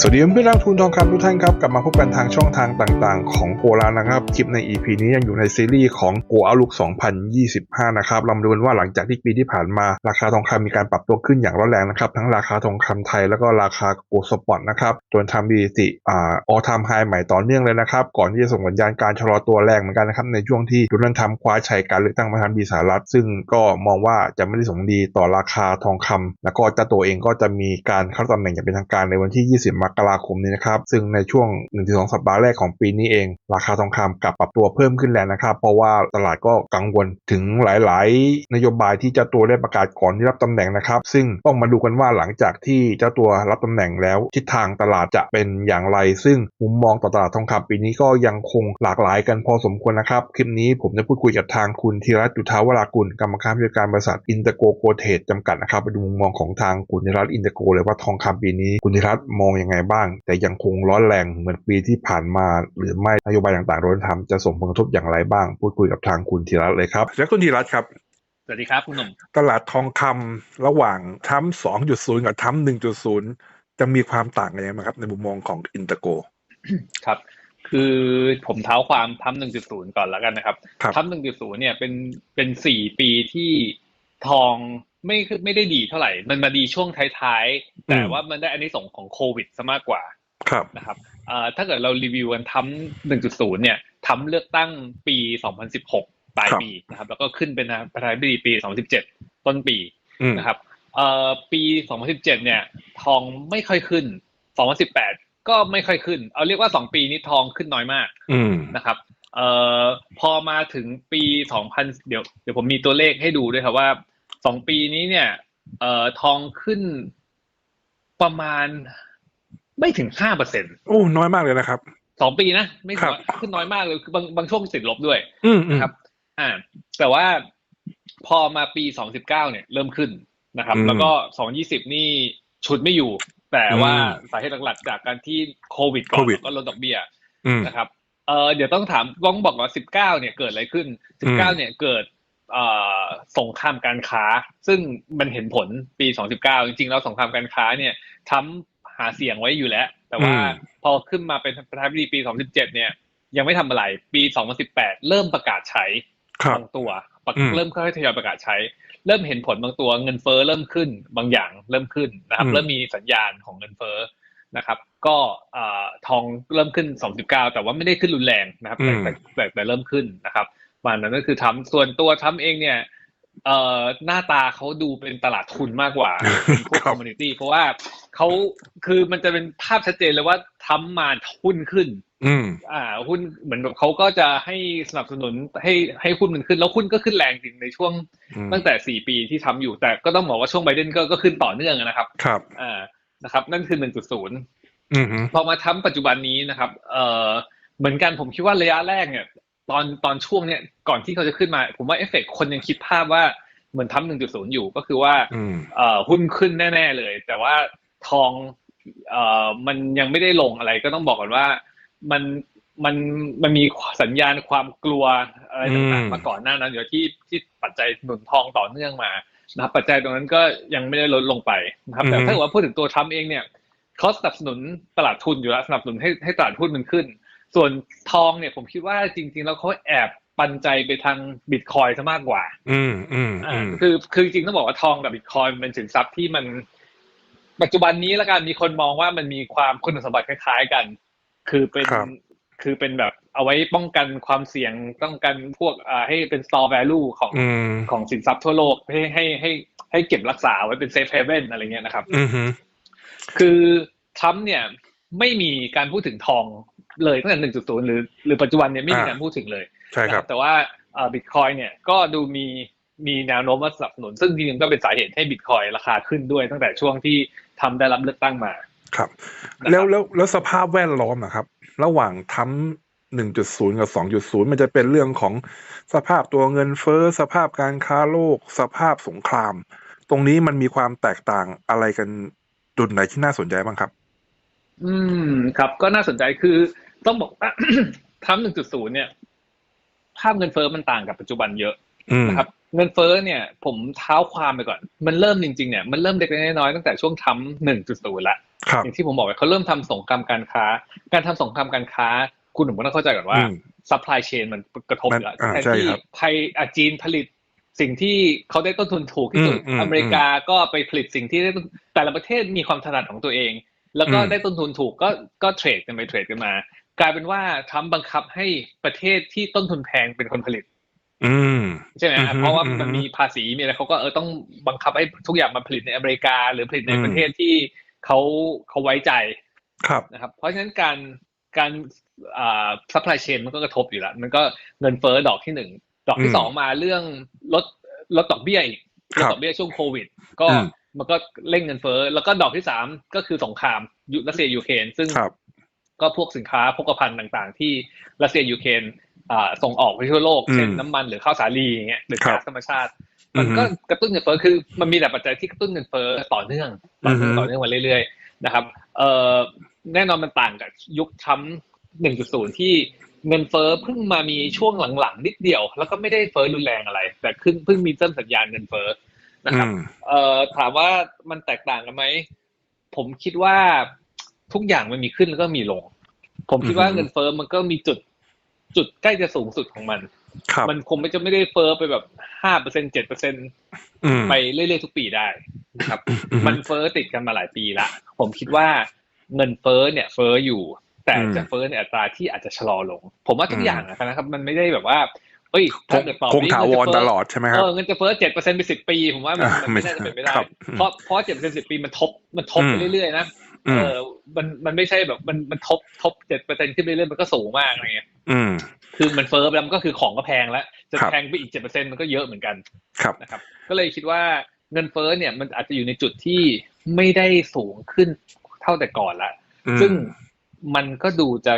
สวัสดีเพื่อนๆนักทุนทองคำทุกท่านครับ กลับมาพบกันทางช่องทางต่างๆ ของโกลานะครับ คลิปใน EP นี้ยังอยู่ในซีรีส์ของโกอาลุก2025 นะครับเรามาดูกันว่าหลังจากที่ปีที่ผ่านมาราคาทองคำมีการปรับตัวขึ้นอย่างร้อนแรงนะครับ ทั้งราคาทองคำไทยแล้วก็ราคาโกลสปอตนะครับจนทำดีติอ่าออทามไฮใหม่ต่อเนื่องเลยนะครับ ก่อนที่จะส่งสัญญาณการชะลอตัวแรงเหมือนกันนะครับในช่วงที่โดนัลด์ทรัมป์คว้าชัยการเลือกตั้งประธานาธิบดีสหรัฐ ซึ่งก็มองว่าจะไม่ได้ส่งดีต่อราคาทองคำแล้วก็เจ้าตัวเองก็จะมีการเข้าตำแหน่งอย่างเป็นทางการในวันที่ 20มกราคมนี้นะครับ ซึ่งในช่วง 1-2 สัปดาห์แรกของปีนี้เอง ราคาทองคำกลับปรับตัวเพิ่มขึ้นแล้วนะครับ เพราะว่าตลาดก็กังวลถึงหลาย ๆ นโยบายที่เจ้าตัวได้ประกาศก่อนที่รับตำแหน่งนะครับ ซึ่งต้องมาดูกันว่าหลังจากที่เจ้าตัวรับตำแหน่งแล้วทิศทางตลาดจะเป็นอย่างไร ซึ่งมุมมองต่อตลาดทองคำปีนี้ก็ยังคงหลากหลายกันพอสมควรนะครับ คลิปนี้ผมจะพูดคุยกับทางคุณธีรัตน์จุทาวรากุลกรรมการผู้จัดการบริษัทอินเตอร์โกโกเทรดจำกัดนะครับไปดูมุมมองของทางคุณธีรัตน์อินเตอร์โกเลยว่าทองคำปีนี้คุณธีรรัตน์มองยังไงบ้าง แต่ยังคงร้อนแรงเหมือนปีที่ผ่านมาหรือไม่นโยบายต่างๆโดนทำจะส่งผลกระทบอย่างไรบ้าง พูดคุยกับทางคุณธีรรัตน์เลยครับและคุณธีรรัตน์ครับสวัสดีครับ คุณหนุ่มตลาดทองคำระหว่างทั้ม2.0กับทั้ม1.0จะมีความต่างกันยังไงบ้างครับในมุมมองของอินเตอร์โกครับคือผมเท้าความทัมหนึ่งจุดศูนย์ก่อนแล้วกันนะครับครับทัมหนึ่งจุดศูนย์เนี่ยเป็นเป็นสี่ปีที่ทอง ไม่ไม่ได้ดีเท่าไหร่ มันมาดีช่วงท้ายๆ แต่ว่ามันได้อันนี้ส่งส์ของโควิดซะมากกว่าครับนะครับเอ่อถ้าเกิดเรารีวิวกันทัมหนึ่งจุดศูนย์เนี่ยทัมเลือกตั้งปีสองพันสิบหกปลายครับปีนะครับ แล้วก็ขึ้นเป็นประธานาธิบดีปีสองพันสิบเจ็ดต้นปีอืมนะครับเอ่อปี 2017 เนี่ย ทองไม่ค่อยขึ้น 2018 ก็ไม่ค่อยขึ้น เอาเรียกว่า 2 ปีนี้ทองขึ้นน้อยมากอืมนะครับเอ่อพอมาถึงปี 2000 เดี๋ยวเดี๋ยวผมมีตัวเลขให้ดูด้วยครับว่า 2ปีนี้เนี่ย เอ่อทองขึ้นประมาณไม่ถึง5%เปอร์เซ็นต์โอ้น้อยมากเลยนะครับสองปีนะไม่ครัถืบอว่าขึ้นน้อยมากเลยคือบางบางช่วงติดลบด้วยอืมอืมนะครับ อ่า แต่ว่าพอมาปี2019เนี่ย เริ่มขึ้นนะครับอืมแล้วก็2020นี่ชุดไม่อยู่ แต่ว่าอืมสาเหตุหลักๆจากการที่โควิดก่อโคนวิดแล้วก็ลดดอกเบี้ยอืมนะครับเออเดี๋ยวต้องถามต้องบอกว่า19เนี่ยเกิดอะไรขึ้นอืม19เนี่ยเกิดเอ่อ สงครามการค้า ซึ่งมันเห็นผลปี 2019 จริงๆ แล้วสงครามการค้าเนี่ยทำหาเสียงไว้อยู่แล้ว แต่ว่าพอขึ้นมาเป็นประธานาธิบดีปี 2017 เนี่ย ยังไม่ทำอะไร ปี 2018 เริ่มประกาศใช้ครับบางตัวประอืมเริ่มค่อยๆทยอยประกาศใช้ เริ่มเห็นผลบางตัวเงินเฟ้อเริ่มขึ้นบางอย่างเริ่มขึ้นนะครับอืมเริ่มมีสัญญาณของเงินเฟ้อนะครับ ก็เอ่อทองเริ่มขึ้น 29 แต่ว่าไม่ได้ขึ้นรุนแรงนะครับแต่แต่แต่แต่เริ่มขึ้นนะครับ มันนั้นก็คือทำส่วนตัวทำเองเนี่ยเอ่อหน้าตาเขาดูเป็นตลาดทุนมากกว่าเป็นพวกคครับอมมูนิตี้เพราะว่าเขาคือมันจะเป็นภาพชัดเจนเลยว่าทำมาหุ้นขึ้น อืมอ่า หุ้นเหมือนแบบเขาก็จะให้สนับสนุนให้ให้หุ้นมันขึ้น แล้วหุ้นก็ขึ้นแรงจริงในช่วงอืมตั้งแต่สี่ปีที่ทำอยู่ แต่ก็ต้องบอกว่าช่วงไบเดนก็ก็ขึ้นต่อเนื่องนะครับ ครับอ่านะครับ นั่นคือหนึ่งจุดศูนย์อืมฮึพอมาทำปัจจุบันนี้นะครับ เอ่อเหมือนกันผมคิดว่าระยะแรกเนี่ย ตอนตอนช่วงเนี้ยก่อนที่เขาจะขึ้นมา ผมว่าเอฟเฟกคนยังคิดภาพว่าเหมือนทำหนึ่งจุดศูนย์อยู่ก็คือว่าอืมเอ่อหุ้นขึ้นแน่ ๆ เลย แต่ว่าทองเอ่อมันยังไม่ได้ลงอะไรก็ต้องบอกก่อนว่ามันมันมันมีสัญญาณความกลัวอะไรต่างๆมาก่อนหน้านั้นเดี๋ยวที่ที่ปัจจัยหนุนทองต่อเนื่องมานะครับปัจจัยตรงนั้นก็ยังไม่ได้ลดลงไปนะครับแต่ถ้าเกิดว่าพูดถึงตัวทรัมป์เองเนี่ยเขาสนับสนุนตลาดทุนอยู่แล้วสนับสนุนให้ให้ตลาดหุ้นมันขึ้น ส่วนทองเนี่ยผมคิดว่าจริง ๆ แล้วเขาแอบปันใจไปทางบิตคอยซะมากกว่า อืมอืมอ่าอืมคือคือจริงๆต้องบอกว่าทองกับบิตคอยน์มันเป็นสินทรัพย์ที่มัน ปัจจุบันนี้แล้วกันมีคนมองว่ามันมีความคุณสมบัติคล้ายๆกัน คือเป็นครับ คือเป็นแบบเอาไว้ป้องกันความเสี่ยงป้องกันพวกอ่าให้เป็น store value ของอืมของสินทรัพย์ทั่วโลกให้ให้ให้ให้เก็บรักษาไว้เป็น safe haven อะไรเงี้ยนะครับ อืมฮึคือทรัมป์เนี่ยไม่มีการพูดถึงทอง เลยตั้งแต่1.0หรือหรือปัจจุบันเนี่ยไม่มีการพูดถึงเลยใช่ครับแต่ว่าบิตคอยเนี่ยก็ดูมีมีแนวโน้มว่าสนับสนุน ซึ่งจริงๆก็เป็นสาเหตุให้บิตคอยราคาขึ้นด้วยตั้งแต่ช่วงที่ทำได้รับเลือกตั้งมาครับนะครับ แล้วแล้วแล้วสภาพแวดล้อมอะครับ ระหว่างทั้มหนึ่งจุดศูนย์กับสองจุดศูนย์มันจะเป็นเรื่องของสภาพตัวเงินเฟ้อสภาพการค้าโลก สภาพสงคราม ตรงนี้มันมีความแตกต่างอะไรกันจุดไหนที่น่าสนใจบ้างครับ อืมครับก็น่าสนใจคือ ต้องบอกว่าทรัมป์1.0เนี่ย ภาพเงินเฟ้อมันต่างกับปัจจุบันเยอะอืมนะครับเงินเฟ้อเนี่ย ผมเท้าความไปก่อน มันเริ่มจริงๆเนี่ยมันเริ่มเล็กๆน้อยๆตั้งแต่ช่วงทำหนึ่งจุดศูนย์ละครับอย่างที่ผมบอกไปเขาเริ่มทำสงครามการค้า การทำสงครามการค้า คุณหนุ่มก็ต้องเข้าใจก่อนว่าอืมซัพพลายเชนมันกระทบมันอยู่แล้วอ่าแทนใช่ที่ครับไทยอะจีนผลิตสิ่งที่เขาได้ต้นทุนถูกที่สุดอืมอืมอเมริกาก็ไปผลิตสิ่งที่ได้ต้นแต่ละประเทศมีความถนัดของตัวเอง แล้วก็อืมได้ต้นทุนถูกก็ก็เทรดกันไปเทรดกันมา กลายเป็นว่าทรัมป์บังคับให้ประเทศที่ต้นทุนแพงเป็นคนผลิต อืมใช่ไหมอืฮะอฮึเพราะว่าอือฮึมันมีภาษีมีอะไรเขาก็เออต้องบังคับให้ทุกอย่างมาผลิตในอเมริกา หรือผลิตในอืมประเทศที่เขาเขาไว้ใจครับนะครับ เพราะฉะนั้นการการอ่าซัพพลายเชนมันก็กระทบอยู่แล้วมันก็เงินเฟ้อดอกที่หนึ่งดอกที่อืมสองมาเรื่องลดลดดอกเบี้ยอีกลคดรับดอกเบี้ยช่วงโควิด ก็อืมมันก็เร่งเงินเฟ้อแล้วก็ดอกที่สามก็คือสงครามยุรัสเซียยูเครนซึ่งครับ ก็พวกสินค้าโภคภัณฑ์ต่างๆ ที่รัสเซียยูเครนอ่าส่งออกไปทั่วโลกอืมเช่นน้ำมันหรือข้าวสาลีอย่างเงี้ยหรือครับก๊าซธรรมชาติ มันก็กระตุ้นเงินเฟ้อคือมันมีแต่ปัจจัยที่กระตุ้นเงินเฟ้อต่อเนื่องต่อเนื่องอือฮึต่อเนื่องมาเรื่อยๆนะครับเอ่อแน่นอนมันต่างกับยุคทรัมป์1.0 ที่เงินเฟ้อเพิ่งมามีช่วงหลังๆนิดเดียว แล้วก็ไม่ได้เฟ้อรุนแรงอะไร แต่ขึ้นเพิ่งมีเริ่มสัญญาณเงินเฟ้อนะครับอืมเอ่อถามว่ามันแตกต่างกันไหมผมคิดว่า ทุกอย่างมันมีขึ้นแล้วก็มีลง ผมคิดว่าอือฮึเงินเฟ้อมันก็มีจุดจุดใกล้จะสูงสุดของมันครับมันคงไม่จะไม่ได้เฟ้อไปแบบห้าเปอร์เซ็นเจ็ดเปอร์เซ็นอืมไปเรื่อยๆทุกปีได้นะครับอืมมันเฟ้อติดกันมาหลายปีละผมคิดว่าเงินเฟ้อเนี่ยเฟ้ออยู่ แต่อืมจะเฟ้อในอัตราที่อาจจะชะลอลง ผมว่าทุอืกมอย่างนะครับ มันไม่ได้แบบว่าเอ้ยคถ้างเกิดต่อคงไปนี้ถาวรเงินจะเฟ้ตลอดใช่ไหมครับเออเงินจะเฟ้อเจ็ดเปอร์เซ็นต์ไปสิบปี ผมว่ามันอ่ามันไม่น่าจะเป็นไปได้ครับเพราะเพราะเจ็ดเปอร์เซ็นต์สิบปีมันทบมันทบอืมไปเรื่อยๆนะอื เอมอมันมันไม่ใช่แบบมันมันทบทบเจ็ดเปอร์เซ็นต์ขึ้นไปเรื่อยๆมันก็สูงมากอะไรเงี้ยอืม คือมันเฟ้อไปแล้วมันก็คือของก็แพงแล้ว จะครับแพงไปอีกเจ็ดเปอร์เซ็นต์มันก็เยอะเหมือนกัน ครับนะครับ ก็เลยคิดว่าเงินเฟ้อเนี่ยมันอาจจะอยู่ในจุดที่ไม่ได้สูงขึ้นเท่าแต่ก่อนละอืมซึ่งมันก็ดูจะ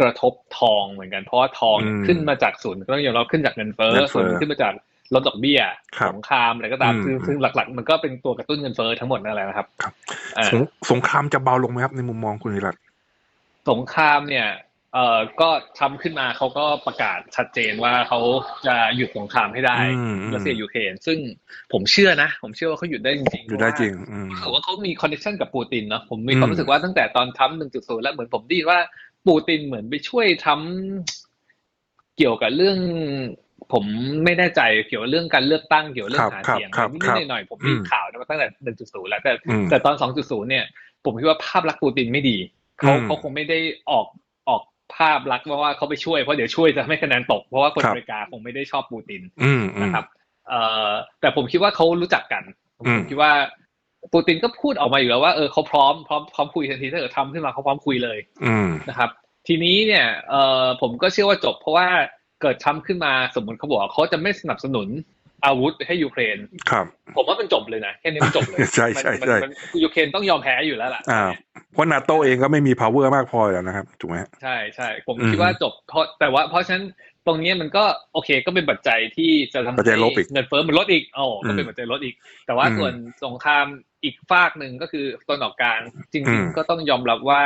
กระทบทองเหมือนกันเพราะว่าทองอืมขึ้นมาจากศูนย์ก็ต้องยอมรับขึ้นจากเงินเฟ้อเงินเฟ้ส่วอนหนึ่งขึ้นมาจาก ลดดอกเบี้ยครับสงครามอะไรก็ตามอืมซึ่งซึ่งหลัก ๆ มันก็เป็นตัวกระตุ้นเงินเฟ้อทั้งหมดนั่นแหละนะครับครับอ่าสงสงครามจะเบาลงไหมครับในมุมมองคุณวิรัตสงครามเนี่ยเอ่อก็ทำขึ้นมาเขาก็ประกาศชัดเจนว่าเขาจะหยุดสงครามให้ได้อืมอืมรัสเซียยูเครนซึ่งผมเชื่อนะ ผมเชื่อว่าเขาหยุดได้จริงๆอยู่ได้จริงอืมเพราะว่าเขามีคอนเนคชันกับปูตินเนาะผมมีความอืมรู้สึกว่าตั้งแต่ตอนทำหนึ่งจุดศูนย์แล้วเหมือนผมได้ยินว่าปูตินเหมือนไปช่วยทำเกี่ยวกับเรื่อง ผมไม่แน่ใจเกี่ยวกับเรื่องการเลือกตั้งเกี่ยวกับเรื่องหาเสียงครับนิครัดบๆหน่อยๆผมได้ยินอืมข่าวมาตั้งแต่หนึ่งจุดศูนย์แล้วแต่อืมแต่ตอน2.0เนี่ย ผมคิดว่าภาพลักษณ์ปูตินไม่ดีเขาอืมเขาคงไม่ได้ออกออกภาพลักษณ์ว่าว่าเขาไปช่วยเพราะเดี๋ยวช่วยจะทำให้คะแนนตกเพราะว่าคนครับอเมริกาคงไม่ได้ชอบปูตินอืมอืมนะครับเอ่อแต่ผมคิดว่าเขารู้จักกันผมอืมคิดว่าปูตินก็พูดออกมาอยู่แล้วว่าเออเขาพร้อมพร้อมพร้อมคุยทันทีถ้าเกิดทำขึ้นมาเขาพร้อมคุยเลยอืมนะครับ ทีนี้เนี่ยเอ่อผมก็เชื่อว่าจบเพราะว่า เกิดทำขึ้นมาสมมติเขาบอกว่าเขาจะไม่สนับสนุนอาวุธให้ยูเครน ครับ ผมว่ามันจบเลยนะ แค่นี้มันจบเลย ใช่ใช่มันใช่มันมันยูเครนต้องยอมแพ้อยู่แล้วล่ะอ่าเพราะนาโตเองก็ไม่มี power มากพอแล้วนะครับ ถูกไหมฮะใช่ใช่ผมอืมคิดว่าจบเพราะแต่ว่าเพราะฉะนั้นตรงเนี้ยมันก็โอเคก็เป็นปัจจัยที่จะทำปัจจัยลบอีให้กเงินเฟ้อมันลดอีกโอ้ก็เป็นอืมปัจจัยลดอีก แต่ว่าอืมส่วนสงครามอีกฝากหนึ่งก็คือตอนออกกลางจอืริงมๆก็ต้องยอมรับว่า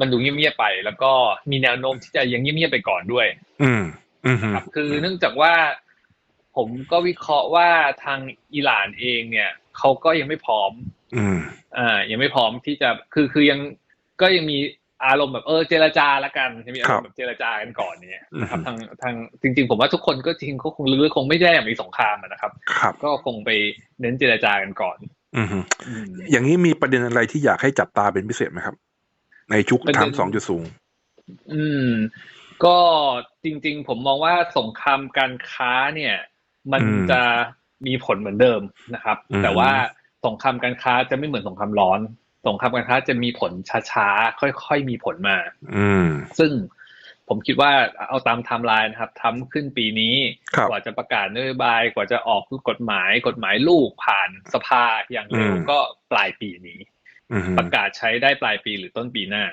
มันดูเงียบๆไป แล้วก็มีแนวโน้มที่จะยังเงียบๆไปก่อนด้วย อืมอืมครับคือเนื่องจากว่า ผมก็วิเคราะห์ว่าทางอิหร่านเองเนี่ยเขาก็ยังไม่พร้อม อืมอ่า ยังไม่พร้อมที่จะคือคือยังก็ยังมีอารมณ์แบบเออเจรจาละกันจะมีอารมณ์แบบเจรจากันก่อนเนี่ยนะครับอืมทางทางจริง ๆ ผมว่าทุกคนก็จริงเขาคงลึกๆคงไม่ได้อยากมีสงครามอะนะครับครับ ก็คงไปเน้นเจรจากันก่อน อืมอืมอย่างนี้มีประเด็นอะไรที่อยากให้จับตาเป็นพิเศษไหมครับ ในชุกประเด็นทำสองจุดสูง อืม ก็จริง ๆ ผมมองว่าสงครามการค้าเนี่ย มันอืมจะมีผลเหมือนเดิมนะครับอืมแต่ว่าสงครามการค้าจะไม่เหมือนสงครามร้อน สงครามการค้าจะมีผลช้าๆ ค่อยๆ มีผลมา อืม ซึ่งผมคิดว่าเอาตามไทม์ไลน์นะครับทำขึ้นปีนี้ครับกว่าจะประกาศนโยบาย กว่าจะออกกฎหมาย กฎหมายลูกผ่านสภาอย่างเร็วอืมก็ปลายปีนี้อืม ประกาศใช้ได้ปลายปีหรือต้นปีหน้า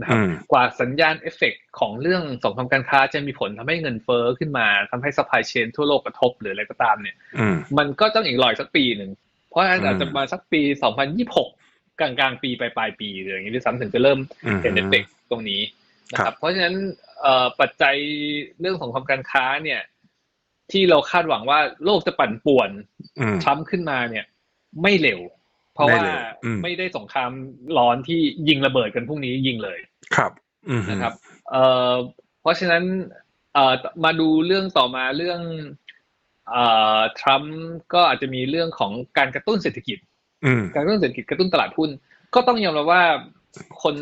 นะครับอืมกว่าสัญญาณเอฟเฟกต์ของเรื่องสงครามการค้าจะมีผลทำให้เงินเฟ้อขึ้นมาทำให้ supply chain ทั่วโลกกระทบหรืออะไรก็ตามเนี่ยอืมมันก็ต้องอีกรอยสักปีหนึ่ง เพราะฉะนั้นอืมอาจจะมาสักปี2026กลางกลางๆปีปลายปลายๆปีหรืออย่างนี้ด้วยซ้ำถึงจะเริ่มอืมเห็นเอฟเฟกต์ตรงนี้นะคครัรับบเพราะฉะนั้นเอ่อปัจจัยเรื่องของความการค้าเนี่ย ที่เราคาดหวังว่าโลกจะปั่นป่วนอืมทรัมป์ขึ้นมาเนี่ย ไม่เร็ว เพราะไม่ว่าเร็วอืมไม่ได้สงครามร้อนที่ยิงระเบิดกันพรุ่งนี้ยิงเลยครับอืมนะครับเอ่อเพราะฉะนั้นเอ่อมาดูเรื่องต่อมาเรื่องเอ่อทรัมป์ก็อาจจะมีเรื่องของการกระตุ้นเศรษฐกิจอืมการกระตุ้นเศรษฐกิจกระตุ้นตลาดหุ้น ก็ต้องยอมรับว่าคน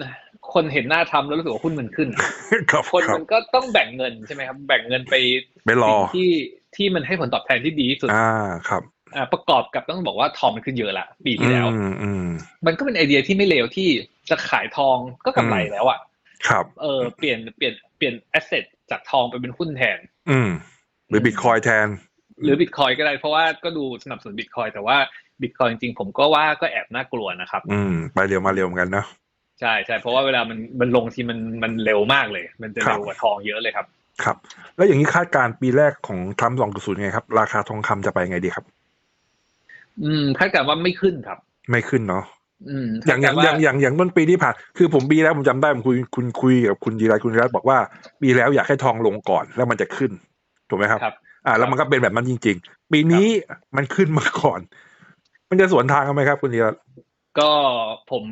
คนเห็นหน้าทรัมป์แล้วรู้สึกว่าหุ้นมันขึ้นครับคนครับมันก็ต้องแบ่งเงินใช่ไหมครับ แบ่งเงินไปไปรอสิ่งที่ที่มันให้ผลตอบแทนที่ดีที่สุดอ่าครับอ่า ประกอบกับต้องบอกว่าทองมันขึ้นเยอะละปีที่แล้วอืมอืมมันก็เป็นไอเดียที่ไม่เลวที่จะขายทองก็กำไรแล้วอะครับ เออเปลี่ยนเปลี่ยนเปลี่ยนแอสเซทจากทองไปเป็นหุ้นแทน อืมหรือบิตคอยแทน หรือบิตคอยก็ได้เพราะว่าก็ดูสนับสนุนบิตคอยแต่ว่าบิตคอยจริงๆผมก็ว่าก็แอบน่ากลัวนะครับ อืม ไปเร็วมาเร็วเหมือนกันเนาะใช่ใช่เพราะว่าเวลามันมันลงทีมันมันเร็วมากเลย มันจะครับเร็วกว่าทองเยอะเลยครับ ครับ แล้วอย่างนี้คาดการณ์ปีแรกของทรัมป์2.0ไงครับ ราคาทองคำจะไปไงดีครับ อืมคาดการณ์ว่าไม่ขึ้นครับ ไม่ขึ้นเนาะอืมอย่างอย่างคดกรณ์อย่างว่อย่างอย่างต้นปีที่ผ่านคือผมปีแล้วผมจำได้ผมคุยคุณคุยกับคุณจีรัตน์คุณจีรัตน์บอกว่า ปีแล้วอยากให้ทองลงก่อนแล้วมันจะขึ้นถูกไหมครับ ครับ อ่า แล้วมันก็เป็นแบบนั้นจริง ๆ ปีนี้มันขึ้นมาก่อน มันจะสวนทางกันไหมครับ คุณจีรัตน์ก็ผม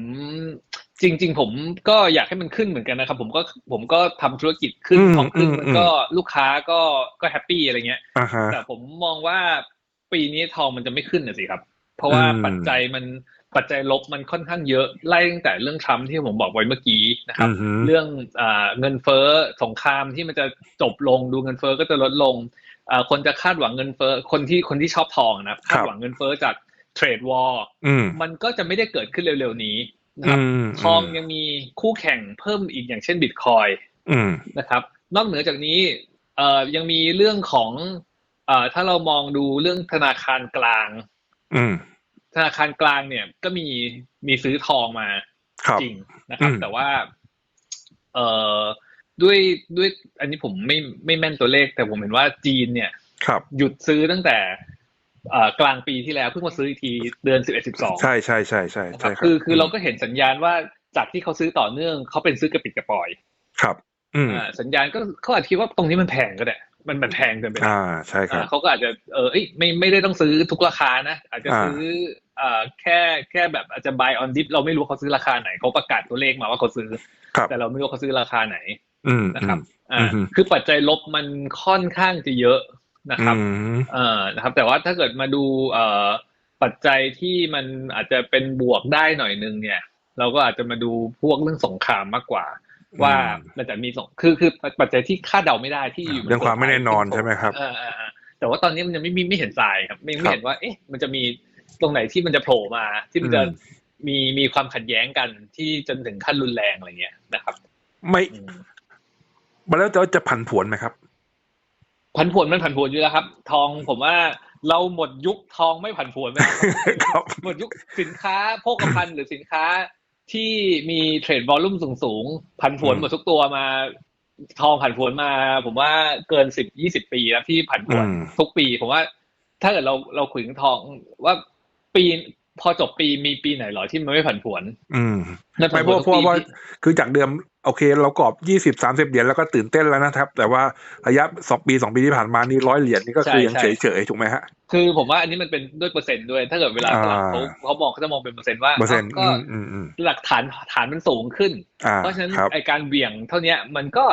จริง ๆ ผมก็อยากให้มันขึ้นเหมือนกันนะครับ ผมก็ผมก็ทำธุรกิจขึ้นทองขึ้นมันก็ลูกค้าก็ก็แฮปปี้อะไรเงี้ย อ่าฮะแต่ผมมองว่า ปีนี้ทองมันจะไม่ขึ้นนะสิครับ เพราะว่าอืมปัจจัยมันปัจจัยลบมันค่อนข้างเยอะไล่ตั้งแต่เรื่องทรัมป์ที่ผมบอกไว้เมื่อกี้นะครับอือหือเรื่องอาเงินเฟ้อสงครามที่มันจะจบลงดูเงินเฟ้อก็จะลดลงอ่าคนจะคาดหวังเงินเฟ้อคนที่คนที่ชอบทองนะครับคาดหวังเงินเฟ้อจากเทรดวอลอืมมันก็จะไม่ได้เกิดขึ้นเร็วๆนี้นะครับอืมทองยังมีคู่แข่งเพิ่มอีกอย่างเช่นบิตคอยอืมนะครับ นอกเหนือจากนี้เอ่อยังมีเรื่องของ เอ่อถ้าเรามองดูเรื่องธนาคารกลาง อืม ธนาคารกลางเนี่ยก็มีมีซื้อทองมาครับจริงนะครับอืมแต่ว่า เอ่อด้วยด้วย อันนี้ผมไม่ไม่แม่นตัวเลข แต่ผมเห็นว่าจีนเนี่ย ครับ หยุดซื้อตั้งแต่เอ่อกลางปีที่แล้วเพิ่งมาซื้ออีกทีเดือนสิบเอ็ดสิบสองใช่ใช่ใช่ใช่นะคใช่รับครับคือคือเราก็เห็นสัญญาณว่าจากที่เขาซื้อต่อเนื่องเขาเป็นซื้อกระปิดกระปอย ครับ อืมอ่าสัญญาณก็เขาอาจจะคิดว่าตรงนี้มันแพงก็ได้ มันมันแพงเกินไปอ่าใช่ครับอ่าเขาก็อาจจะเออเอ้ยไม่ไม่ได้ต้องซื้อทุกราคานะ อาจจะอ่าซื้ออ่าแค่แค่แบบอาจจะ buy on dip เราไม่รู้เขาซื้อราคาไหนเขาประกาศตัวเลขมาว่าเขาซื้อครับแต่เราไม่รู้เขาซื้อราคาไหนอืมนะครับอือ่ามอืมคือปัจจัยลบมันค่อนข้างจะเยอะนะครับอืมเอ่อนะครับ แต่ว่าถ้าเกิดมาดูเอ่อปัจจัยที่มันอาจจะเป็นบวกได้หน่อยนึงเนี่ย เราก็อาจจะมาดูพวกเรื่องสงครามมากกว่า ว่ามันจะมีสงคือคือปัจจัยที่คาดเดาไม่ได้ที่อยู่เรื่องความไม่แน่นอนใช่ไหมครับเออเออเออแต่ว่าตอนนี้มันยังไม่มีไม่เห็นทรายครับไม่ครัไม่บเห็นว่า เอ๊ะ มันจะมีตรงไหนที่มันจะโผล่มา ที่มันจะอืมมีมีความขัดแย้งกันที่จนถึงขั้นรุนแรงอะไรเงี้ยนะครับ ไม่อืมมาแล้วจะจะผันผวนไหมครับ ผันผวนมันผันผวนอยู่แล้วครับ ทองผมว่าเราหมดยุคทองไม่ผันผวนไปแล้วครับหมดยุคสินค้าโภคภัณฑ์หรือสินค้า ที่มีเทรดวอลลุ่มสูงสูงๆผันผวนอืมหมดทุกตัวมา ทองผันผวนมา ผมว่าเกินสิบยี่สิบปีแล้วที่ผันผวนอืมทุกปี ผมว่า ถ้าเกิดเราเราคุยถึงทองว่าปี พอจบปีมีปีไหนหรอที่มันไม่ผันผวน อืมนผัไม่นเพผวนราะทุกเพราะว่าปีที่คือจากเดิมโอเค เรากรอบยี่สิบสามสิบเหรียญแล้วก็ตื่นเต้นแล้วนะครับ แต่ว่าระยะสองปีสองปีที่ผ่านมานี่ร้อยเหรียญนี่ก็คือยังเฉยเฉยๆถูกไหมฮะ คือผมว่าอันนี้มันเป็นด้วยเปอร์เซ็นต์ด้วย ถ้าเกิดเวลาอ่าฝรั่งเขาเขามองเขาจะมองเป็นเปอร์เซ็นต์ว่าเปอร์เซ็นต์ก็อืมอืมอืมหลักฐานฐานมันสูงขึ้นอ่าเพราะฉะนั้นครับไอการเบี่ยงเท่าเนี้ยมันก็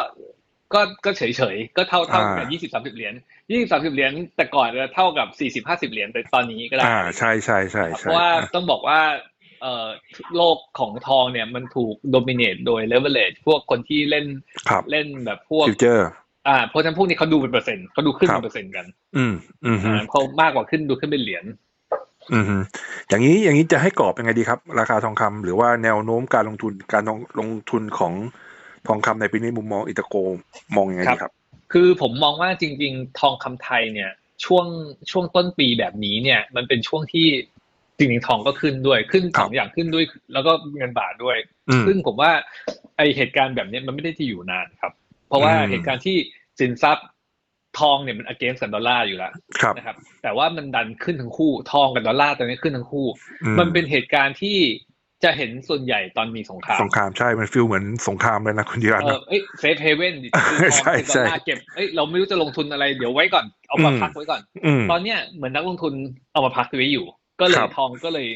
ก็ก็เฉยเฉยๆก็เท่าเท่าอ่ากับยี่สิบสามสิบเหรียญยี่สิบสามสิบเหรียญแต่ก่อนจะเท่ากับสี่สิบห้าสิบเหรียญแต่ตอนนี้ก็ได้อ่าใช่ใช่ใช่เพใช่ราะว่าต้องบอกว่าเอ่อโลกของทองเนี่ยมันถูกโดมิเนตโดยเลเวลเล e พวกคนที่เล่นครับเล่นแบบพวกฟิวเจอร์อ่าเพราะฉะนั้นพวกนี้เขาดูเป็นเปอร์เซ็นต์เขาดูขึ้นครัเป็บนเปอร์เซ็นต์กัน อืมอืมฮึอ่าเขามากกว่าขึ้นดูขึ้นเป็นเหรียญอืมฮึอย่างนี้อย่างนี้จะให้กรอบยังไงดีครับ ราคาทองคำหรือว่าแนวโน้มการลงทุนการลงลงทุนของ ทองคำในปีนี้มุมมองอิตาโกมองยังไงดีครับ คือผมมองว่าจริง ๆ ทองคำไทยเนี่ยช่วงช่วงต้นปีแบบนี้เนี่ย มันเป็นช่วงที่จริงๆทองก็ขึ้นด้วยขึ้นครัสบองอย่างขึ้นด้วย แล้วก็เงินบาทด้วยอืมซึ่งผมว่าไอเหตุการณ์แบบเนี้ยมันไม่ได้ที่อยู่นานครับ เพราะว่าอืมเหตุการณ์ที่สินทรัพย์ทองเนี่ยมัน against กับดอลลาร์อยู่แล้วครับนะครับ แต่ว่ามันดันขึ้นทั้งคู่ ทองกับดอลลาร์ตอนนี้ขึ้นทั้งคู่อืมันเป็นเหตุการณ์ที่ จะเห็นส่วนใหญ่ตอนมีสงครามสงครามใช่มันฟีลเหมือนสงครามเลยนะคุณธีรัตน์เอนะอเอ้ยเซฟเฮเว่นดิใช่ใช่เก็บเอ้ยเราไม่รู้จะลงทุนอะไรเดี๋ยวไว้ก่อนเอามาอืมพักไว้ก่อนอืมตอนเนี้ยเหมือนนักลงทุนเอามาพักไว้อยู่ ก็เลยครับทองก็เลย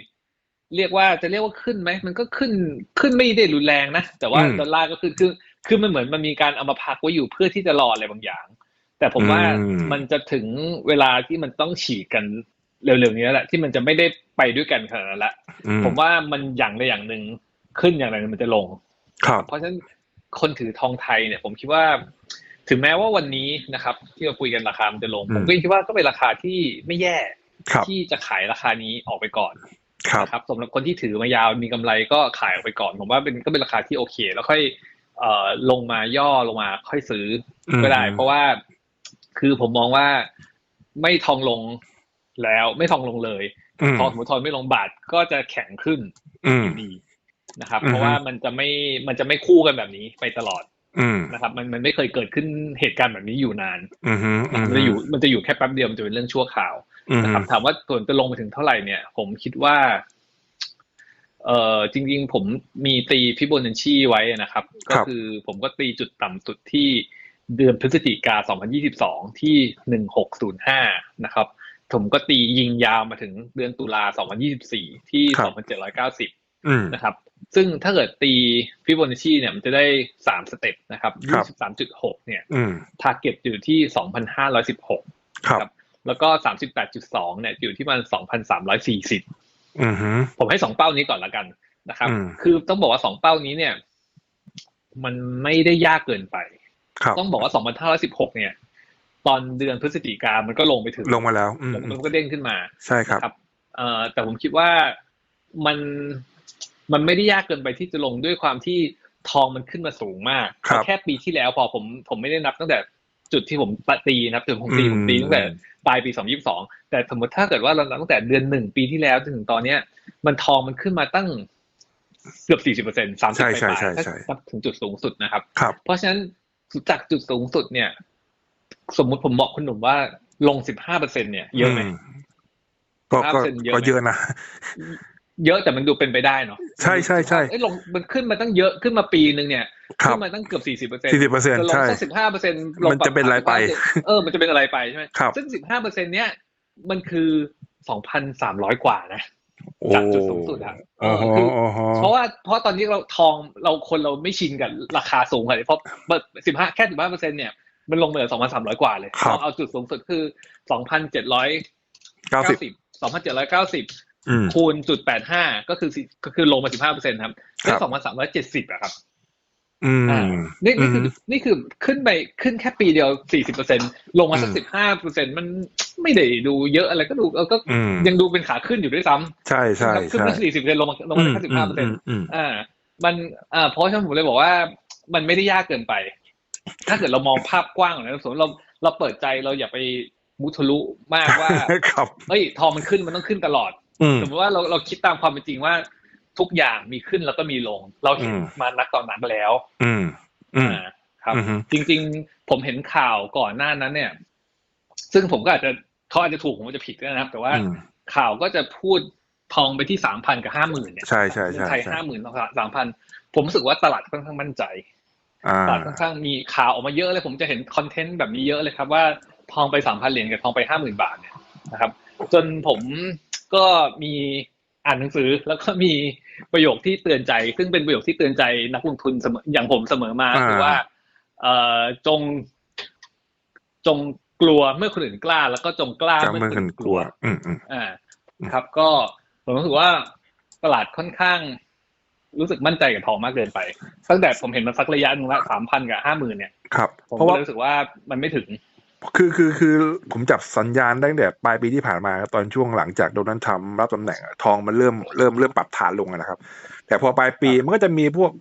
เรียกว่าจะเรียกว่าขึ้นไหมมันก็ขึ้นขึ้นไม่ได้รุนแรงนะแต่ว่าอืมดอลลาร์ก็ขึ้นคือคือมันเหมือนมันมีการเอามาพักไว้อยู่เพื่อที่จะรออะไรบางอย่าง แต่ผมว่าอืมมันจะถึงเวลาที่มันต้องฉีกกัน เร็วๆนี้แล้วแหละ ที่มันจะไม่ได้ไปด้วยกันขนาดนั้นละอืมผมว่ามันอย่างใดอย่างหนึ่งขึ้นอย่างใดอย่างหนึ่งมันจะลงครับเพราะฉะนั้นคนถือทองไทยเนี่ย ผมคิดว่า ถึงแม้ว่าวันนี้นะครับ ที่เราคุยกันราคามันจะลงอืมผมก็คิดว่าก็เป็นราคาที่ไม่แย่ครับที่จะขายราคานี้ออกไปก่อนครับนะครับสำหรับคนที่ถือมายาวมีกำไรก็ขายออกไปก่อน ผมว่าเป็นก็เป็นราคาที่โอเค แล้วค่อยเอ่อลงมาย่อลงมาค่อยซื้ออมก็ได้ เพราะว่า คือผมมองว่าไม่ทองลง แล้วไม่ทองลงเลยอืมทองสมมติทองไม่ลงบาทก็จะแข็งขึ้นอืมอยู่ดีนะครับอือฮึเพราะว่ามันจะไม่มันจะไม่คู่กันแบบนี้ไปตลอดอืมนะครับ มันมันไม่เคยเกิดขึ้นเหตุการณ์แบบนี้อยู่นานอืมอืมมันจะอยู่มันจะอยู่แค่แป๊บเดียวมันจะเป็นเรื่องชั่วคราวอืมนะครับ ถามว่าส่วนจะลงไปถึงเท่าไหร่เนี่ย ผมคิดว่า เอ่อจริง ๆ ผมมีตีฟิโบนัชชีไว้นะครับ ก็คือผมก็ตีจุดต่ำสุดที่เดือนพฤศจิกา 2022 ที่ 1605 นะครับ ผมก็ตียิงยาวมาถึงเดือนตุลา2024ที่2790อืมนะครับ ซึ่งถ้าเกิดตีฟิโบนัชชีเนี่ยมันจะได้สามสเต็ปนะครับครับ23.6เนี่ยอืมทาร์เก็ตอยู่ที่2,516ครับ แล้วก็38.2เนี่ยอยู่ที่มัน2,340อืมฮึผมให้สองเป้านี้ก่อนละกันนะครับอืมคือต้องบอกว่าสองเป้านี้เนี่ย มันไม่ได้ยากเกินไปครับต้องบอกว่า2,516เนี่ย ตอนเดือนพฤศจิกามันก็ลงไปถึงลงมาแล้วอืมมันก็เด้งขึ้นมา ใช่ครับนะครับเอ่อแต่ผมคิดว่ามันมันไม่ได้ยากเกินไปที่จะลงด้วยความที่ทองมันขึ้นมาสูงมากครับแค่ปีที่แล้วพอผมผมไม่ได้นับตั้งแต่จุดที่ผมตีนะครับจุดผมตีอืมผมตีตั้งแต่ปลายปี2022แต่สมมติถ้าเกิดว่าเรานับตั้งแต่เดือนหนึ่งปีที่แล้วจนถึงตอนเนี้ย มันทองมันขึ้นมาตั้งเกือบ40%เปอร์เซ็นต์สามสิบใช่ไปใช่ปลายใช่ถ้าใช่นับถึงจุดสูงสุดนะครับครับ เพราะฉะนั้นจากจุดสูงสุดเนี่ย สมมุติผมบอกคุณหนุ่มว่าลง15%เนี่ยเยอะไหมมก็ก็5%เยอะไหมก็เยอะนะเยอะแต่มันดูเป็นไปได้เนาะใช่ใช่ใช่เอ้ยลงมันขึ้นมาตั้งเยอะขึ้นมาปีหนึ่งเนี่ยครัขึ้บนมาตั้งเกือบสี่สิบเปอร์เซ็นต์สี่สิบเปอร์เซ็นต์จะลงใช่สักสิบห้าเปอร์เซ็นต์มันจะเป็นอะไรไป เออมันจะเป็นอะไรไปใช่ไหมครับซึ่งสิบห้าเปอร์เซ็นต์เนี้ยมันคือสองพันสามร้อยกว่านะโอ้จากจุดสูงสุดอะเออ๋ออคืออ๋อเพราะว่าเพราะตอนนี้เราทองเราคนเราไม่ชินกับราคาสูงเลยเพราะสิบห้าแค่สิบห้าเปอร์เซ็นต์เนี่ย มันลงมาเหลือสองพันสามร้อยกว่าเลยครับลองเอาจุดสูงสุดคือสองพันเจ็ดร้อยเก้าเก้าสิบสิบสองพันเจ็ดร้อยเก้าสิบอืม คูณจุดแปดห้าก็คือสิก็คือลงมาสิบห้าเปอร์เซ็นต์ครับครัได้บสองพันสามร้อยเจ็ดสิบอะครับ อืมอ่านี่นี่คือมนี่คือขึ้นไปขึ้นแค่ปีเดียวสี่สิบเปอร์เซ็นลงมาสักอืสิมบห้าเปอร์เซ็นมันไม่ได้ดูเยอะอะไรก็ดูเออก็อืมยังดูเป็นขาขึ้นอยู่ด้วยซ้ำใช่ใช่ขึ้นใช่มาสี่สิบเปอร์เซ็นลงมาลงมาแค่สิบห้าเปอร์เซ็นมอืมอ่า มันอ่าเพราะฉะนั้นผมเลยบอกว่า มันไม่ได้ยากเกินไป ถ้าเกิดเรามองภาพกว้างนะสมมติเราเราเปิดใจเราอย่าไปมุทะลุมากว่าครับเฮ้ยทองมันขึ้นมันต้องขึ้นตลอดอืมสมมติว่าเราเราคิดตามความเป็นจริงว่า ทุกอย่างมีขึ้นแล้วก็มีลง เราเห็นอืมมานักตอนนั้นแล้ว อืมอืมอ่าครับอืมจริง ๆ ผมเห็นข่าวก่อนหน้านั้นเนี่ย ซึ่งผมก็อาจจะเขาอาจจะถูกผมอาจจะผิดก็ได้นะครับ แต่ว่าอืมข่าวก็จะพูดทองไปที่สามพันกับห้าหมื่นเนี่ยใช่ใช่เมือใช่งไทยใช่ห้าหมื่นสามพันผมรู้สึกว่าตลาดค่อนข้างมั่นใจอ่า ตลาดค่อนข้างมีข่าวออกมาเยอะเลย ผมจะเห็นคอนเทนต์แบบนี้เยอะเลยครับว่าทองไปสามพันเหรียญกับทองไปห้าหมื่นบาทเนี่ยนะครับจนผมก็มีอ่านหนังสือแล้วก็มีประโยคที่เตือนใจ ซึ่งเป็นประโยคที่เตือนใจนักลงทุนเสมออย่างผมเสมอมาอ่าคือว่า เอ่อจง จงกลัวเมื่อคนอื่นกล้า แล้วก็จงกล้าจำเมื่อเมื่อคคนนอื่นกกลัลัววอืมอืมอ่า ครับ ก็ผมรู้สึกว่าตลาดค่อนข้าง รู้สึกมั่นใจกับทองมากเกินไป ตั้งแต่ผมเห็นมันสักระยะหนึงละสามพันกับห้าหมื่นเนี่ยครับผมเพราะก็ว่าเลยรู้สึกว่ามันไม่ถึง คือคือคือผมจับสัญญาณตั้งแต่ปลายปีที่ผ่านมาครับตอนช่วงหลังจากโดนัลด์ทรัมป์รับตำแหน่งอะทองมันเริ่มเริ่มเริ่มปรับฐานลงอะนะครับ แต่พอปลายปีมันก็จะมีพวก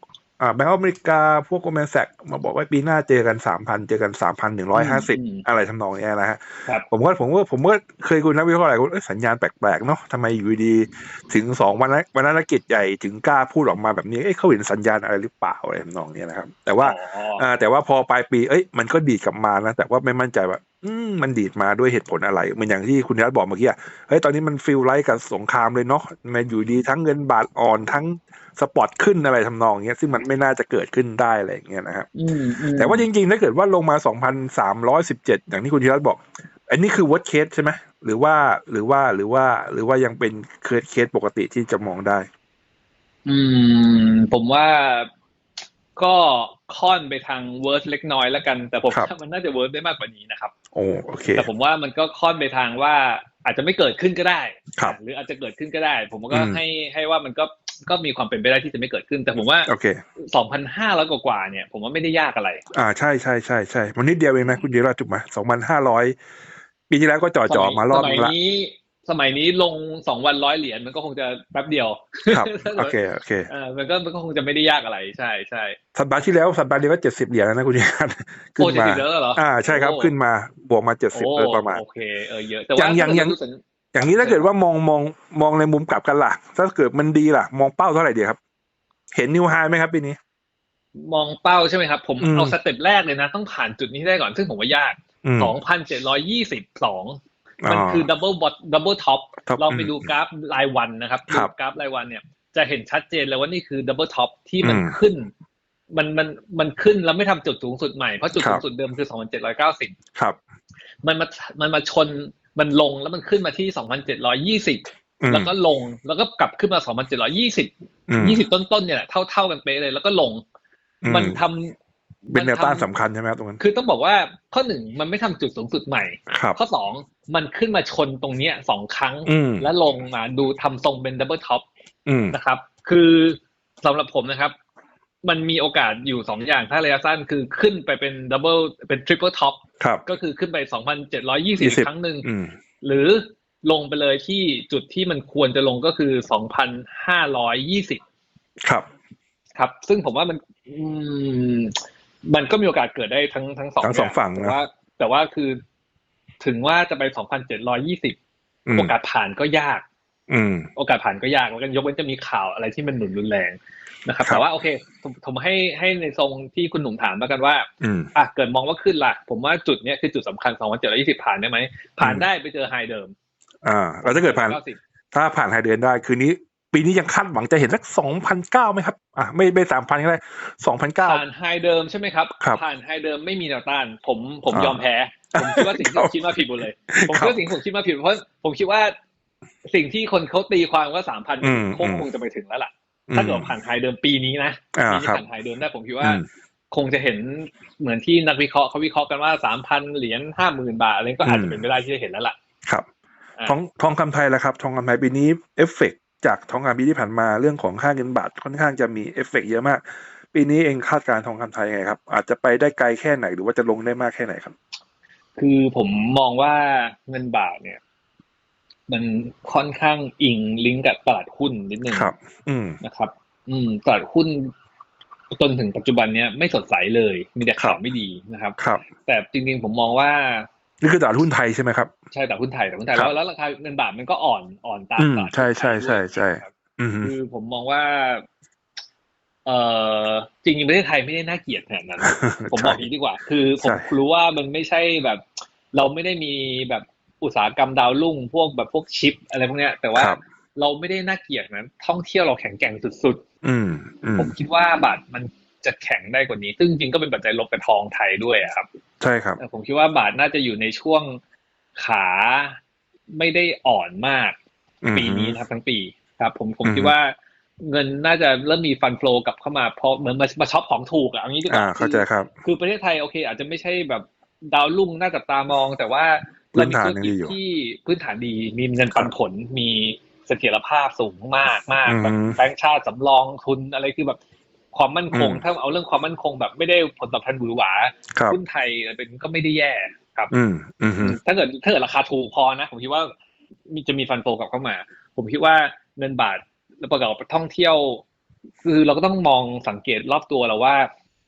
อ่าแบงก์อเมริกาพวกโกลแมนแซกมาบอกว่าปีหน้าเจอกันสามพันเจอกันสามพันหนึ่งร้อยห้าสิบอืมอะไรทำนองเนี้ยนะฮะครับผมก็ผมก็ผมก็เคยคุยนักวิเคราะห์หลายคนเอ้ยสัญญาณแปลกๆเนาะทำไมอยู่ดีๆถึงสองวันนั้นวันนั้นกิจใหญ่ถึงกล้าพูดออกมาแบบนี้เอ้ยเขาเห็นสัญญาณอะไรหรือเปล่าอะไรทำนองเนี้ยนะครับ แต่ว่าอ๋ออ่าแต่ว่าพอปลายปีเอ้ยมันก็ดีดกลับมานะแต่ว่าไม่มั่นใจว่า อืมมันดีดมาด้วยเหตุผลอะไรเหมือนอย่างที่คุณนัทบอกเมื่อกี้อะเฮ้ยตอนนี้มันฟิลไลท์กับสงครามเลยเนาะมันอยู่ดีทั้งเงินบาทอ่อนทั้งสปอตขึ้นอะไรทำนองเงี้ย ซึ่งมันไม่น่าจะเกิดขึ้นได้อะไรอย่างเงี้ยนะครับอืมอืมแต่ว่าจริงๆ ถ้าเกิดว่าลงมา 2,317 อย่างที่คุณธีรัตน์บอก อันนี้คือ worst case ใช่ไหมหรือว่าหรือว่าหรือว่าหรือว่ายังเป็นเคสเคสปกติที่จะมองได้ อืม ผมว่าก็ค่อนไปทางเวิร์สเล็กน้อยแล้วกัน แต่ผมครับ ว่ามันน่าจะเวิร์สได้มากกว่านี้นะครับ โอ้โอเคแต่ผมว่ามันก็ค่อนไปทางว่าอาจจะไม่เกิดขึ้นก็ได้ครับหรืออาจจะเกิดขึ้นก็ได้ ผมก็อืมให้ให้ว่ามันก็ก็มีความเป็นไปได้ที่จะไม่เกิดขึ้น แต่ผมว่าโอเคสองพันห้าร้อยกว่าๆเนี่ย ผมว่าไม่ได้ยากอะไร อ่าใช่ใช่ใช่ใช่มันนิดเดียวเองนะคุณธีรัตน์ถูกไหม2,500ปีที่แล้วก็จ่อจ่อๆมารอบสนึมัยงละนี้ สมัยนี้ลงสองวันร้อยเหรียญมันก็คงจะแป๊บเดียวครับโอเคโอเคเออมันก็มันก็คงจะไม่ได้ยากอะไรใช่ใช่สัปดาห์ที่แล้วสัปดาห์เดียวก็70เหรียญแล้วนะคุณธีรัตน์ขึ้โอ้นจะมาติดแล้วเหรออ่าใช่ครับโอ้ขึ้นมาบวกมา70โอ้โดยประมาณโอเคเออเยอะแต่อย่าว่างอย่างอย่างถ้เกิดดูสัญอย่างนี้ถ้าเกิดว่ามองมองมองในมุมกลับกันล่ะ ถ้าเกิดมันดีล่ะ มองเป้าเท่าไหร่ดีครับ เห็นนิวไฮไหมครับปีนี้ มองเป้าใช่ไหมครับ ผมอืมเอาสเต็ปแรกเลยนะ ต้องผ่านจุดนี้ให้ได้ก่อนซึ่งผมว่ายากอืมสองพันเจ็ดร้อยยี่สิบสอง มันอ๋อคือดับเบิลบอทดับเบิลท็อป Top เราไปอืมดูกราฟรายวันนะครับครัดูบกราฟรายวันเนี่ย จะเห็นชัดเจนเลยว่านี่คือดับเบิลท็อปที่มันอืมขึ้น มันมันมันขึ้นแล้วไม่ทำจุดสูงสุดใหม่ เพราะจุดครัสูบงสุดเดิมคือสองพันเจ็ดร้อยเก้าสิบครับมันมามันมาชนมันลงแล้วมันขึ้นมาที่สองพันเจ็ดร้อยยี่สิบอืมแล้วก็ลงแล้วก็กลับขึ้นมาสองพันเจ็ดร้อยี่สิบอืมยี่สิบต้นๆเนี่ยแหละเท่าเท่ากันเป๊ะเลยแล้วก็ลงอืมันทำ เป็นแนวต้านมัทำสำคัญใช่ไหมครับตรงนั้น คือต้องบอกว่าข้อหนึ่งมันไม่ทำจุดสูงสุดใหม่ครับข้อสองมันขึ้นมาชนตรงเนี้ยสองครั้งอืมแล้วลงมาดูทำทรงเป็นดับเบิลท็อปอืมนะครับ คือสำหรับผมนะครับ มันมีโอกาสอยู่สองอย่างถ้าระยะสั้นคือขึ้นไปเป็นดับเบิลเป็นทริปเปิลท็อปครับก็คือขึ้นไปสองพันเจ็ดร้อยี่สิบ20ครั้งหนึ่งอืมหรือลงไปเลยที่จุดที่มันควรจะลงก็คือสองพันห้าร้อยยี่สิบครับ ครับ ซึ่งผมว่ามัน อืม มันก็มีโอกาสเกิดได้ทั้งทั้งสองทั้งสองย่าฝั่งแต่นะว่า แต่ว่าคือถึงว่าจะไปสองพันเจ็ดร้อยี่สิบอืมโอกาสผ่านก็ยาก อืม โอกาสผ่านก็ยากแล้วกันยกเว้นจะมีข่าวอะไรที่มันหนุนรุนแรงนะครับครับแต่ว่าโอเคผมผมให้ให้ในทรงที่คุณหนุ่มถามแล้วกันว่าอืมอะเกิดมองว่าขึ้นล่ะ ผมว่าจุดเนี้ยคือจุดสำคัญ2 7 2 0ผ่านได้ไหมผ่านอืมได้ไปเจอไฮเดิม อ่าแล้วถ้าเกิดผ่าน90ถ้าผ่านไฮเดือนได้คืนนี้ ปีนี้ยังคาดหวังจะเห็นสักสองพันเก้าไหมครับ อะไม่ไม่สามพันก็ได้สองพันเก้าผ่านไฮเดิมใช่ไหมครับครับผ่านไฮเดิมไม่มีแนวต้าน ผมผมอ่ายยอมแพ้ ผมคิดว่าสิ่งที่ครับผมคิดมาผิดหมดเลย ผมครัคิดบว่าสิ่งที่ผมคิดมาผิดเพราะผมคิดว่าสิ่งที่คนเขาตีความว่าสามพันอืมคงอืมคงจะไปถึงแล้วล่ะ ถ้าเกิดว่าผ่านไฮเดิมปีนี้นะอ่าปีนี้ครับผ่านไฮเดิมได้ผมคิดว่าอืมคงจะเห็นเหมือนที่นักวิเคราะห์เขาวิเคราะห์กันว่าสามพันเหรียญห้าหมื่นบาทอะไรก็อาจจะเป็นไปได้ที่จะเห็นแล้วล่ะ ครับอ่าทองทองคำไทยแล้วครับ ทองคำไทยปีนี้เอฟเฟกต์ จากทองคำปีที่ผ่านมาเรื่องของค่าเงินบาทค่อนข้างจะมีเอฟเฟกต์เยอะมาก ปีนี้เองคาดการณ์ทองคำไทยยังไงครับ อาจจะไปได้ไกลแค่ไหนหรือว่าจะลงได้มากแค่ไหนครับ คือผมมองว่าเงินบาทเนี่ย มันค่อนข้างอิงลิงก์กับตลาดหุ้นนิดนึงครับ อืมนะครับ อืมตลาดหุ้นจนถึงปัจจุบันเนี้ยไม่สดใสเลย มีแต่ข่าวไม่ดีนะครับครับ แต่จริงๆผมมองว่า นี่คือตลาดหุ้นไทยใช่ไหมครับ ใช่ตลาดหุ้นไทยตลาดหุ้นไทยครัแล้บวแล้วราคาเงินบาทมันก็อ่อนอ่อนตามอืมตลาดใช่ใช่ใช่ใช่ครับอืมคือผมมองว่า เอ่อจริงๆประเทศไทยไม่ได้น่าเกลียดขนาดนั้น ผมบอกใช่อย่างนี้ดีกว่า คือผมใช่รู้ว่ามันไม่ใช่แบบ เราไม่ได้มีแบบอุตสาหกรรมดาวรุ่งพวกแบบพวกชิป อะไรพวกเนี้ย แต่ว่าครับเราไม่ได้น่าเกลียดนะท่องเที่ยวเราแข็งแกร่งสุดอืมอืๆมผมคิดว่าบาทมัน จะแข็งได้กว่านี้ ซึ่งจริงๆก็เป็นปัจจัยลบกับทองไทยด้วยอะครับ ใช่ครับเออผมคิดว่าบาทน่าจะอยู่ในช่วงขาไม่ได้อ่อนมากอืมปีนี้นะครับทั้งปีครับ ผมผมอืมคิดว่าเงินน่าจะเริ่มมีฟันฟลกลับเข้ามาเพราะเหมือนมามาช็อปของถูกอะเอย่างนี้ดีกอ่าว่าเข้าใจครับ คือประเทศไทยโอเค อาจจะไม่ใช่แบบดาวรุ่งน่าจับตามอง แต่ว่าพื้นฐานเรมีธุรกิจยังดีอยู่ที่พื้นฐานดีมีเงินปันผลมีเสถียรภาพสูงมากมากอืมแบบแบงก์ชาติสำรองทุนอะไรคือแบบ ความมั่นคงอืมถ้าเอาเรื่องความมั่นคงแบบไม่ได้ผลตอบแทนหวือหวาครับหุ้นไทยเป็นก็ไม่ได้แย่ครับอืมอืมอืมถ้าเกิดถ้าเกิดราคาถูกพอนะ ผมคิดว่ามีจะมีฟันโฟกลับเข้ามา ผมคิดว่าเงินบาทแล้วประกอบกับท่องเที่ยว คือเราก็ต้องมองสังเกตรอบตัวเราว่า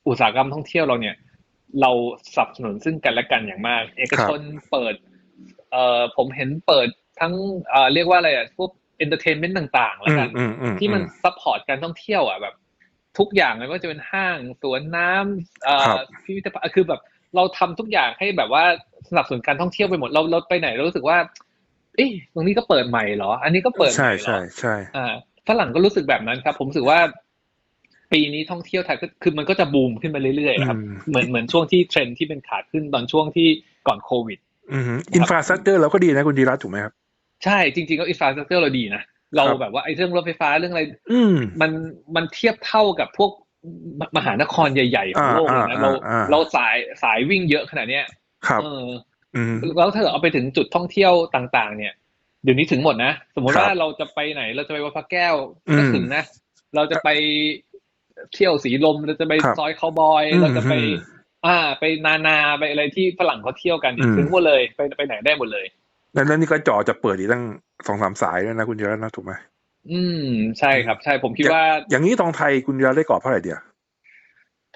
อุตสาหกรรมท่องเที่ยวเราเนี่ย เราสนับสนุนซึ่งกันและกันอย่างมาก เอกชนเปิด เอ่อผมเห็นเปิดทั้งเอ่อเรียกว่าอะไรอะพวกเอนเตอร์เทนเมนต์ต่างๆ แล้วกันอืมอืมที่มันซัพพอร์ตการท่องเที่ยวอะแบบ ทุกอย่างเลยว่าจะเป็นห้างสวนน้ำเอ่ครัอบพิพิธภัณฑ์คือแบบเราทำทุกอย่างให้แบบว่าสนับสนุนการท่องเที่ยวไปหมดเราเราไปไหนเรารู้สึกว่า เอ๊ะตรงนี้ก็เปิดใหม่เหรอ อันนี้ก็เปิดใหใช่ม่เหรใช่อใช่อ่าฝรั่งก็รู้สึกแบบนั้นครับ ผมรู้สึกว่า ปีนี้ท่องเที่ยวไทยก็คือมันก็จะบูมขึ้นมาเรื่อยๆครับอืมเหมือนเหมือนช่วงที่เทรนด์ที่เป็นขาขึ้นตอนช่วงที่ก่อนโควิดอืมอินฟราสตรักเจอร์เราก็ดีนะคุณธีรัตน์ถูกไหมครับ ใช่จริงๆก็อินฟราสตรักเจอร์เราดีนะ เราครับแบบว่าไอ้เรื่องรถไฟฟ้าเรื่องอะไร อืมมันมันเทียบเท่ากับพวกมมหานครใหญ่ๆของโลกเลยนะอ่าเราอ่าอ่าเราสายสายวิ่งเยอะขนาดเนี้ยครับเอออืมแล้วถ้าเกิดเอาไปถึงจุดท่องเที่ยวต่าง ๆ เนี่ย เดี๋ยวนี้ถึงหมดนะ สมมติครับว่าเราจะไปไหน เราจะไปวัดพระแก้วอืมก็ถึงนะ เราจะไปเที่ยวสีลมเราจะไปครับซอยคาวบอยอืมเราจะไปอืมอ่า ไปนานาไปอะไรที่ฝรั่งเขาเที่ยวกันอืมถึงหมดเลย ไปไปไหนได้หมดเลย แล้วแล้วนี่ก็จอจะเปิดอีกตั้งสองสามสายด้วยนะคุณธีรัตน์นะถูกไหมอืมใช่ครับ ใช่ผมคิดว่า อย่างนี้ทองไทยคุณธีรัตน์ได้กรอบเท่าไหร่เดียว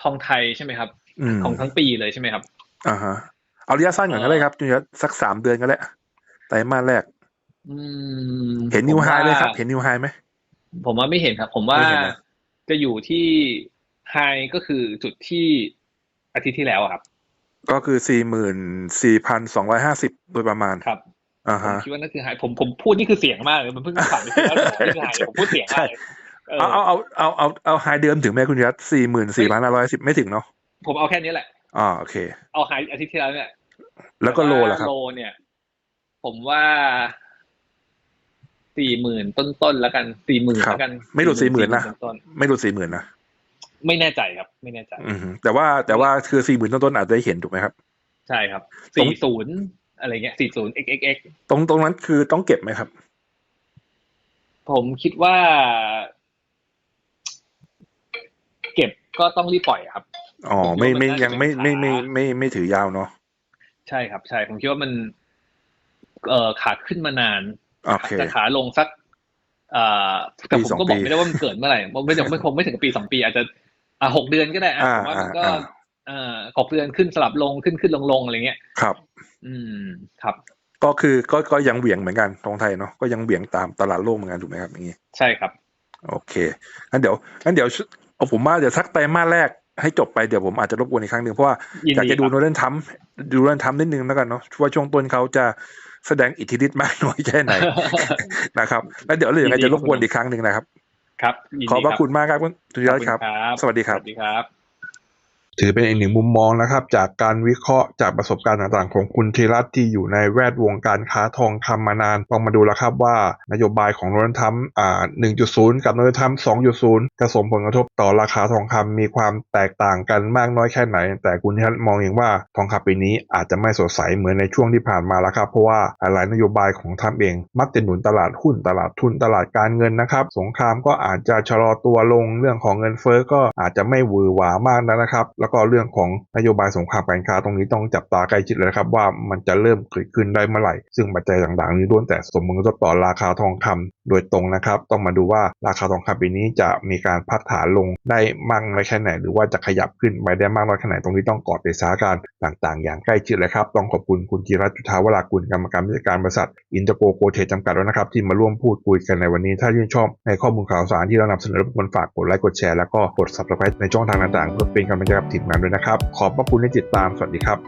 ทองไทยใช่ไหมครับอืมของทั้งปีเลยใช่ไหมครับอ่าฮะเอาระยะสั้นก่อนก็ได้ครับคุณธีรัตน์สักสามเดือนก็ได้ไตรมาสแรกอืมเห็นนิวผมไฮว่าไหมครับ เห็นนิวไฮไหมผมว่าไม่เห็นครับ ผมว่าไม่เห็นนะจะอยู่ที่ไฮก็คือจุดที่อาทิตย์ที่แล้วอะครับ ก็คือสี่หมื่นสี่พันสองร้อยห้าสิบโดยประมาณครับอ่า ผมฮะคิดว่านั่นคือไฮผมผมพูดนี่คือเสียงมากเลยมันเพิ่งผ่านไปคือแล้วนี่คือไฮผมพูดเสียงมากเลยเออเอาเอาเอาเอาเอาเอาไฮเดิมถึงไหมคุณธีรัตสี่หมื่นสี่พันห้าร้อยสิบไม่ถึงเนาะผมเอาแค่นี้แหละอ่าโอเค เอาไฮอาทิตย์ที่แล้วเนี่ย แล้วก็โลต่าล่ะครับโลเนี่ย ผมว่าสี่หมื่นต้นๆแล้วกันสี่หมื่นครับแล้วกัน ไม่หลุด40,000นะต้นไม่รู้สี่หมื่นนะๆไม่แน่ใจครับ ไม่แน่ใจ อืมแต่ว่าแต่ว่าคือสี่หมื่นต้นๆอาจจะได้เห็นถูกไหมครับ ใช่ครับตรงสี่ศูนย์ อะไรเงี้ยสี่ศูนย์ xxx ตรงตรงนั้นคือต้องเก็บไหมครับ ผมคิดว่า เก็บก็ต้องรีบปล่อยอะครับ อ๋อผมคิดไม่ว่ามันไม่น่าจะยังไม่เป็นไม่ขาไม่ไม่ไม่ไม่ถือยาวเนาะใช่ครับ ใช่ผมคิดว่ามัน เอ่อขาขึ้นมานานโอเคแต่ขาลงสักเอ่อแต่ปีผมสองก็บอกปีไม่ได้ว่ามันเกิดเมื่อไหร่ไม่ถึงไม่คงไม่ถึงปีสองปีอาจจะอ่าหกเดือนก็ได้อะอ่าผมว่ามันก็อ่าเอ่อหกเดือนขึ้นสลับลงขึ้นขึ้นลงลงอะไรเงี้ยครับ อืมครับ ก็คือก็ก็ยังเหวี่ยงเหมือนกันทองไทยเนาะก็ยังเหวี่ยงตามตลาดโลกเหมือนกันถูกไหมครับอย่างนี้ ใช่ครับ โอเคงั้นเดี๋ยวงั้นเดี๋ยวเอาผมว่าเดี๋ยวสักไตรมาสแรกให้จบไปเดี๋ยวผมอาจจะรบกวนอีกครั้งหนึ่งเพราะว่ายินอยากดีจะดูครับโนเดนทัมดูโนเดนทัมนิดนึงแล้วกันเนาะว่าช่วงต้นเขาจะแสดงอิทธิฤทธิ์มากน้อยแค่ไหนนะครับ แล้วเดี๋ยวเรื่องยังไงจะรบกวนอีกครั้งหนึ่งนะครับ ครับยินดีขอบพระรัคุณมากครับคุณธุรขรัอบตคุน์ณครับครับ สวัสดีครับสวัสดีครับ ถือเป็นอีกหนึ่งมุมมองนะครับ จากการวิเคราะห์จากประสบการณ์ต่างๆ ของคุณธีรัตน์ที่อยู่ในแวดวงการค้าทองคำมานานต้องมาดูแล้วครับว่านโยบายของโดนัลด์ทรัมป์อ่า 1.0 กับโดนัลด์ทรัมป์2.0 จะส่งผลกระทบต่อราคาทองคำมีความแตกต่างกันมากน้อยแค่ไหน แต่คุณธีรัตน์มองเองว่าทองคำปีนี้อาจจะไม่สดใสเหมือนในช่วงที่ผ่านมาแล้วครับเพราะว่าหลายนโยบายของทรัมป์เอง มักจะหนุนตลาดหุ้นตลาดทุนตลาดการเงินนะครับสงครามก็อาจจะชะลอตัวลงเรื่องของเงินเฟ้อก็อาจจะไม่หวือหวามากนักนะครับแล้วก็เรื่องของนโยบายสงครามการค้าตรงนี้ต้องจับตาใกล้ชิดเลยนะครับว่ามันจะเริ่มเกิดขึ้นได้เมื่อไหร่ ซึ่งปัจจัยต่างๆ นี้ล้วนแต่สมมติกระทบต่อราคาทองคำโดยตรงนะครับ ต้องมาดูว่าราคาทองคำปีนี้จะมีการพักฐานลงได้มากน้อยแค่ไหน หรือว่าจะขยับขึ้นไปได้มากน้อยแค่ไหนตรงนี้ต้องกอดติดสถานการณ์ต่างๆ อย่างใกล้ชิดเลยครับต้องขอบคุณคุณจิรัตจุธาวรากุลกรรมการผู้จัดการบริษัทอินเตอร์โกโกเทจำกัดด้วนะครับที่มาร่วมพูดคุยกันในวันนี้ ถ้าชื่นชอบในข้อมูลข่าวสารที่เรานำเสนอรบกวนฝากกดไลค์กดแชร์แล้วก็กด subscribe ในช่องทางต่างๆเพื่อเป็นกำลังใจกับทีมงานด้วยนะครับ ขอบพระคุณที่ติดตาม สวัสดีครับ